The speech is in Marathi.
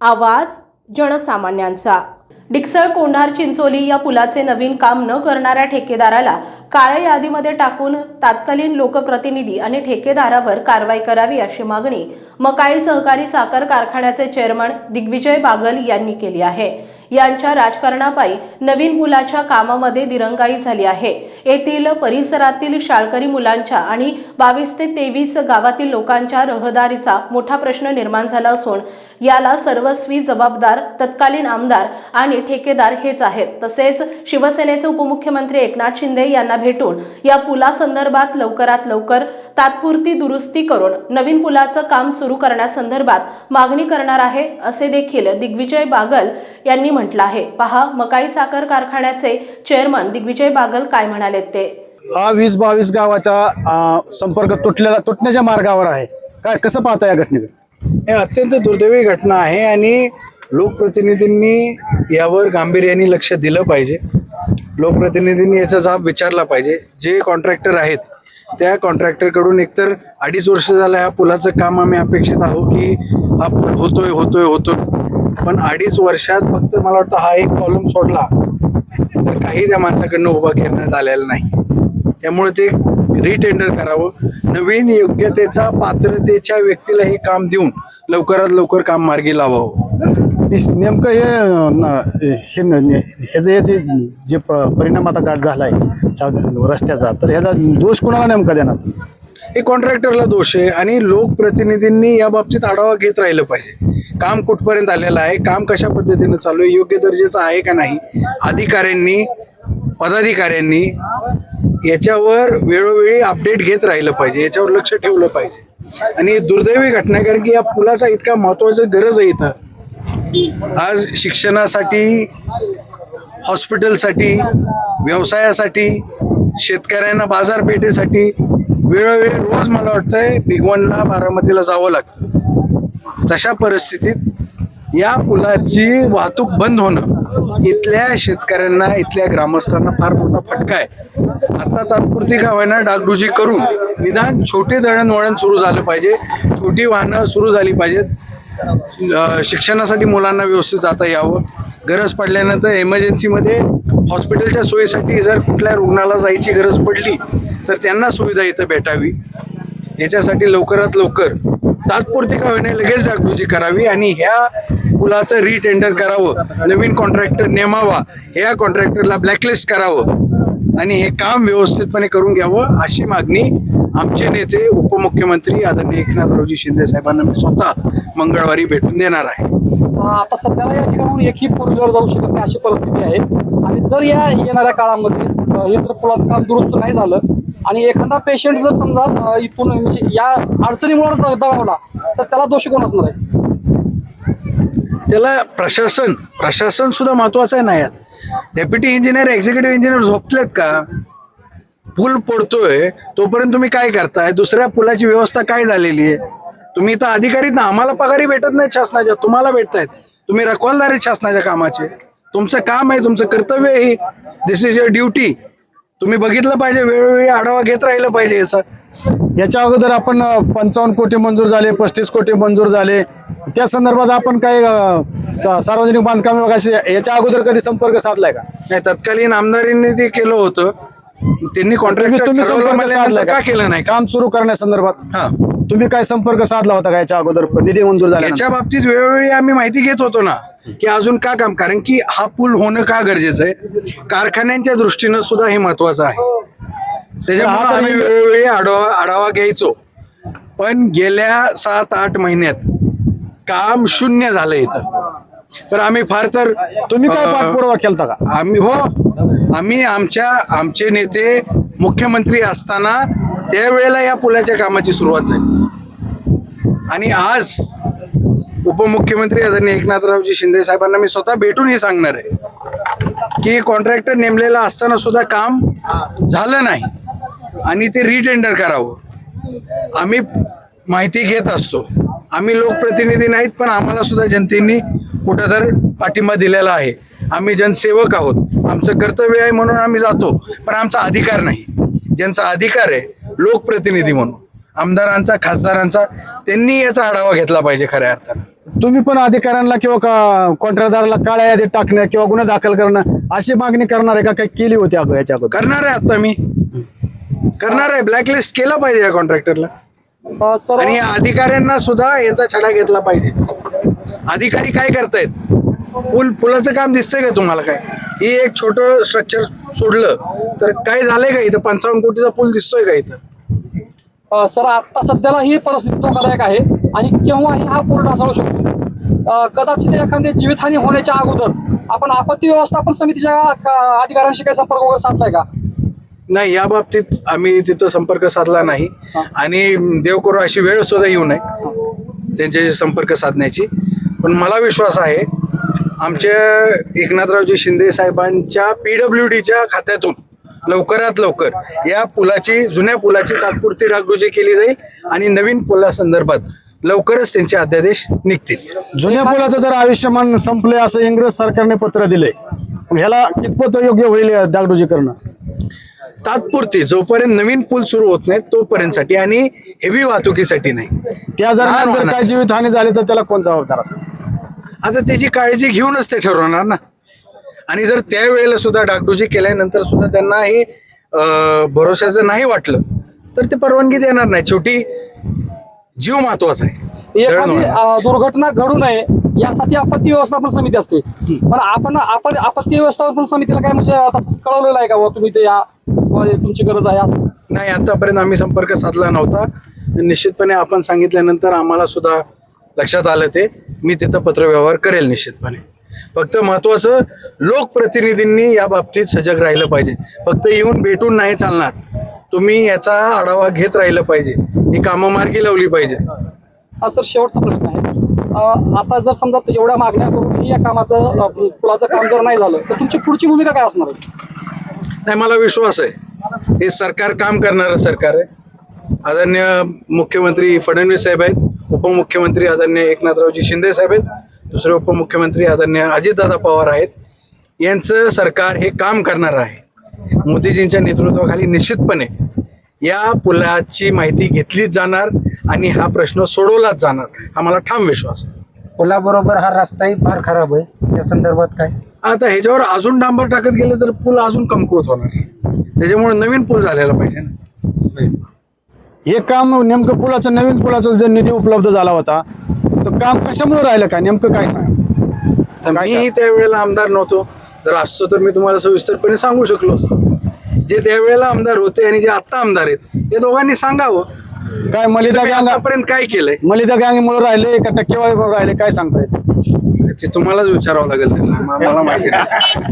आवाज जनसामान्यांचा. डिक्सळ कोंढार चिंचोली या पुलाचे नवीन काम न करणाऱ्या ठेकेदाराला काळ्या यादीमध्ये टाकून तात्कालीन लोकप्रतिनिधी आणि ठेकेदारावर कारवाई करावी अशी मागणी मकाई सहकारी साखर कारखान्याचे चेअरमन दिग्विजय बागल यांनी केली आहे. यांच्या राजकारणापायी नवीन पुलाच्या कामामध्ये दिरंगाई झाली आहे. येथील परिसरातील शाळकरी मुलांच्या आणि बावीस ते तेवीस गावातील लोकांच्या रहदारीचा मोठा प्रश्न निर्माण झाला असून याला सर्वस्वी जबाबदार तत्कालीन आमदार आणि ठेकेदार हेच आहेत. तसेच शिवसेनेचे उपमुख्यमंत्री एकनाथ शिंदे यांना भेटून या पुलासंदर्भात लवकरात लवकर तात्पुरती दुरुस्ती करून नवीन पुलाचं काम सुरू करण्यासंदर्भात मागणी करणार आहे असे देखील दिग्विजय बागल यांनी म्हटलं आहे. पहा मकाई साखर कारखान्याचे चेअरमन दिग्विजय बागल काय म्हणाले ते. हा वीस बावीस गावाचा संपर्क तुटलेला तुटण्याच्या मार्गावर आहे. काय कसं पाहता या घटनेकडे? हे अत्यंत दुर्दैवी घटना आहे आणि लोकप्रतिनिधींनी यावर गांभीर्याने लक्ष दिलं पाहिजे. लोकप्रतिनिधींनी याचा जाब विचारला पाहिजे. जे कॉन्ट्रॅक्टर आहेत त्या कॉन्ट्रॅक्टरकडून एकतर अडीच वर्ष झालं ह्या पुलाचं काम आम्ही अपेक्षित आहोत की हा पूल होतोय होतोय होतोय. पण अडीच वर्षात फक्त मला वाटतं हा एक कॉलम सोडला तर काही त्या माणसाकडनं उभा करण्यात आलेला नाही. त्यामुळे ते रिटेंडर करावं. नवीन योग्यतेचा पात्रतेच्या व्यक्तीला हे काम देऊन लवकरात लवकर काम मार्गी लावावं. नेमकं हे हे ह्याचं हे जे प- परिणाम आता गाठ झाला आहे ह्या रस्त्याचा तर ह्याचा दोष कुणाला नेमका देणार? हे कॉन्ट्रॅक्टरला दोष आहे आणि लोकप्रतिनिधींनी या बाबतीत आढावा घेत राहिलं पाहिजे. काम कुठपर्यंत आलेलं आहे काम कशा पद्धतीनं चालू आहे योग्य दर्जेचं आहे का नाही अधिकाऱ्यांनी पदाधिकाऱ्यांनी याच्यावर वेळोवेळी अपडेट घेत राहिलं पाहिजे याच्यावर लक्ष ठेवलं पाहिजे. आणि दुर्दैवी घटना कारण की या पुलाचा इतका महत्त्वाचा गरज आहे इथं. आज शिक्षणासाठी हॉस्पिटलसाठी व्यवसायासाठी शेतकऱ्यांना बाजारपेठेसाठी वेळोवेळी रोज मला वाटतंय भिगवणला बारामतीला जावं लागतं. तशा परिस्थितीत या पुलाची वाहतूक बंद होणं इथल्या शेतकऱ्यांना इथल्या ग्रामस्थांना फार मोठा फटका आहे. आता तात्पुरती का होईना डागडुजी करून निदान छोटे दळणवळण सुरू झालं पाहिजे. छोटी वाहनं सुरू झाली पाहिजेत. शिक्षणासाठी मुलांना व्यवस्थित जाता यावं. गरज पडल्यानंतर एमर्जन्सीमध्ये हॉस्पिटलच्या सोयीसाठी जर कुठल्या रुग्णाला जायची गरज पडली तर त्यांना सुविधा इथं भेटावी. याच्यासाठी लवकरात लवकर तात्पुरती का होईना लगेच डागडुजी करावी आणि ह्या पुलाचं रिटेंडर करावं. नवीन कॉन्ट्रॅक्टर नेमावा ह्या कॉन्ट्रॅक्टरला ब्लॅकलिस्ट करावं आणि हे काम व्यवस्थितपणे करून घ्यावं अशी मागणी आमचे नेते उपमुख्यमंत्री आदरणीय एकनाथरावजी शिंदे साहेबांना मी स्वतः मंगळवारी भेटून देणार आहे. आता सध्याला या ठिकाणाहून एकही फोर व्हीलर जाऊ शकत नाही अशी परिस्थिती आहे. आणि जर या येणाऱ्या काळामध्ये अ, हे जर पुलाचं काम दुरुस्त नाही झालं आणि एखादा पेशंट जर समजा इथून म्हणजे या अडचणीमुळे दगावला तर त्याला दोषी कोण असणार आहे? त्याला प्रशासन प्रशासन सुद्धा महत्वाचं आहे ना यात. डेप्युटी इंजिनियर एक्झिक्युटिव्ह इंजिनियर झोपलेत का? पूल पडतोय तोपर्यंत तुम्ही काय करताय? दुसऱ्या पुलाची व्यवस्था काय झालेली आहे? तुम्ही तर अधिकारीत ना आम्हाला पगारी भेटत नाही शासनाच्या तुम्हाला भेटतायत. तुम्ही रखवालदार शासनाच्या कामाचे. तुमचं काम आहे तुमचं कर्तव्य आहे. दिस इज युअर ड्युटी तुम्ही बघितलं पाहिजे वेळोवेळी आढावा घेत राहिलं पाहिजे याचा. याच्या अगोदर आपण पंचावन्न कोटी मंजूर झाले पस्तीस कोटी मंजूर झाले. त्या संदर्भात आपण काही सार्वजनिक बांधकाम विभागाशी याच्या अगोदर कधी संपर्क साधलाय का? नाही तत्कालीन आमदारींनी ते केलं होतं. त्यांनी कॉन्ट्रॅक्टर तुम्ही संपर्क साधलाय का? केलं नाही? का काम सुरू करण्यासंदर्भात? हा. तुम्ही काय संपर्क साधला होता का याच्या अगोदर? निधी मंजूर झाला याच्या बाबतीत वेळोवेळी आम्ही माहिती घेत होतो ना की अजून का काम? कारण की हा पूल होणं का गरजेचं आहे? कारखान्यांच्या दृष्टीनं सुद्धा हे महत्वाचं आहे. त्याच्यामुळे आम्ही वेळोवेळी आढावा आढावा घ्यायचो. पण गेल्या सात आठ महिन्यात काम शून्य झालं इथं. तर आम्ही फार तर तुम्ही काय अं, पाठपुरावा केलता का? आम्ही हो. आम्ही आमच्या आमचे नेते मुख्यमंत्री असताना त्यावेळेला या पुलाच्या कामाची सुरुवात झाली. आणि आज उपमुख्यमंत्री आदरणीय एकनाथरावजी शिंदे साहेबांना मी स्वतः भेटून हे सांगणार आहे की कॉन्ट्रॅक्टर नेमलेला असताना सुद्धा काम झालं नाही आणि ते रिटेंडर करावं. आम्ही माहिती घेत असतो. आम्ही लोकप्रतिनिधी नाहीत पण आम्हाला सुद्धा जनतेने कुठं तर पाठिंबा दिलेला आहे. आम्ही जनसेवक आहोत. आमचं कर्तव्य आहे म्हणून आम्ही जातो. पण आमचा अधिकार नाही. ज्यांचा अधिकार आहे लोकप्रतिनिधी म्हणून. आमदारांचा खासदारांचा त्यांनी याचा आढावा घेतला पाहिजे खऱ्या अर्थानं. तुम्ही पण अधिकाऱ्यांना किंवा का- कॉन्ट्रॅक्टदाराला काळ्या यादीत टाकणं किंवा गुन्हा दाखल करणं अशी मागणी करणार आहे का? काही केली होती अगोदर याच्या करणार आहे आता मी. करणार आहे. ब्लॅकलिस्ट केलं पाहिजे या कॉन्ट्रॅक्टरला आणि या अधिकाऱ्यांना सुद्धा यांचा छडा घेतला पाहिजे. अधिकारी काय करतायत? पूल पुलाचं काम दिसतंय का तुम्हाला काय? ही एक छोट स्ट्रक्चर सोडलं तर काय झालंय का इथं? पंचावन्न कोटीचा पूल दिसतोय का इथं? अ, सर आता सध्याला ही परिस्थिती धोकादायक आहे आणि केव्हाही हा पूर ढासळू शकतो. अ, कदाचित एखादी जीवितहानी होण्याच्या अगोदर आपण आपत्ती व्यवस्थापन समितीच्या का- अधिकाऱ्यांशी काही संपर्क वगैरे साधलाय का? नाही या बाबतीत आम्ही तिथं संपर्क साधला नाही. आणि देव करू अशी वेळ सुद्धा येऊ नये त्यांच्याशी संपर्क साधण्याची. पण मला विश्वास आहे आमच्या एकनाथरावजी शिंदे साहेबांच्या पीडब्ल्यू डीच्या खात्यातून लवकरात लवकर या पुलाची जुन्या पुलाची तात्पुरती डागडुजी केली जाईल आणि नवीन पुलासंदर्भात लवकरच त्यांचे अध्यादेश निघतील. जुन्या पुलाचं जर आयुष्यमान संपले असं इंग्रज सरकारने पत्र दिलंय मग ह्याला कितपत योग्य होईल डागडुजी करणं? तात्पुरती जोपर्यंत नवीन पूल सुरू होत नाही तोपर्यंतसाठी आणि हेवी वाहतुकीसाठी नाही. त्या दरम्यान जर. काय जीवितहानी झाली तर त्याला कोण जबाबदार असतं आता त्याची काळजी घेऊनच ते ठरवणार ना. आणि जर त्यावेळेला सुद्धा डागडुजी केल्यानंतर सुद्धा त्यांना हे भरोशाचं नाही वाटलं तर ते परवानगी देणार नाही. शेवटी जीव महत्त्वाचा आहे. दुर्घटना घडू नये यासाठी आपत्ती व्यवस्थापन समिती असते. पण आपण आपण आपत्ती व्यवस्थापन समितीला काय म्हणजे कळवलेलं आहे का तुम्ही ते या तुमची गरज आहे असं? नाही आतापर्यंत आम्ही संपर्क साधला नव्हता. निश्चितपणे आपण सांगितल्यानंतर आम्हाला सुद्धा लक्षात आलं ते मी तिथं पत्रव्यवहार करेल निश्चितपणे. फक्त महत्वाचं लोकप्रतिनिधींनी या बाबतीत सजग राहिलं पाहिजे. फक्त येऊन भेटून नाही चालणार. तुम्ही याचा आढावा घेत राहिलं पाहिजे. ही कामं मार्गी लावली पाहिजे. हा सर शेवटचा प्रश्न आहे. आता जर समजा एवढ्या मागण्या करून या कामाचं पुलाचं काम जर नाही झालं तर तुमची पुढची भूमिका काय असणार नाही मला विश्वास आहे. हे सरकार काम करणारं सरकार आहे. आदरणीय मुख्यमंत्री फडणवीस साहेब आहेत. उपमुख्यमंत्री आदरणीय एकनाथरावजी शिंदे साहेब आहेत. दुसरे उपमुख्यमंत्री आदरणीय अजितदादा पवार आहेत. यांचं सरकार हे काम करणार आहे. मोदीजींच्या नेतृत्वाखाली निश्चितपणे या पुलाची माहिती घेतलीच जाणार आणि हा प्रश्न सोडवलाच जाणार हा मला ठाम विश्वास आहे. पुलाबरोबर हा रस्ताही फार खराब आहे. या संदर्भात काय? आता ह्याच्यावर अजून डांबर टाकत गेले तर पूल अजून कमकुवत होणार. त्याच्यामुळे नवीन पूल झालेला पाहिजे ना. हे काम नेमकं पुलाचं नवीन पुलाचा जर निधी उपलब्ध झाला होता तर काम कशामुळे राहिलं काय? नेमकं काय सांगा? तर मीही त्यावेळेला आमदार नव्हतो. जर असतो तर मी तुम्हाला सविस्तरपणे सांगू शकलो असतो. जे त्यावेळेला आमदार होते आणि जे आता आमदार आहेत या दोघांनी सांगावं. काय मलिदा तुम्ही गँग आतापर्यंत काय केलंय? मलिदा गँगमुळे राहिले का टक्केवारीमुळे राहिले? काय सांगता येईल? ते तुम्हालाच विचारावं लागेल मला माहिती नाही.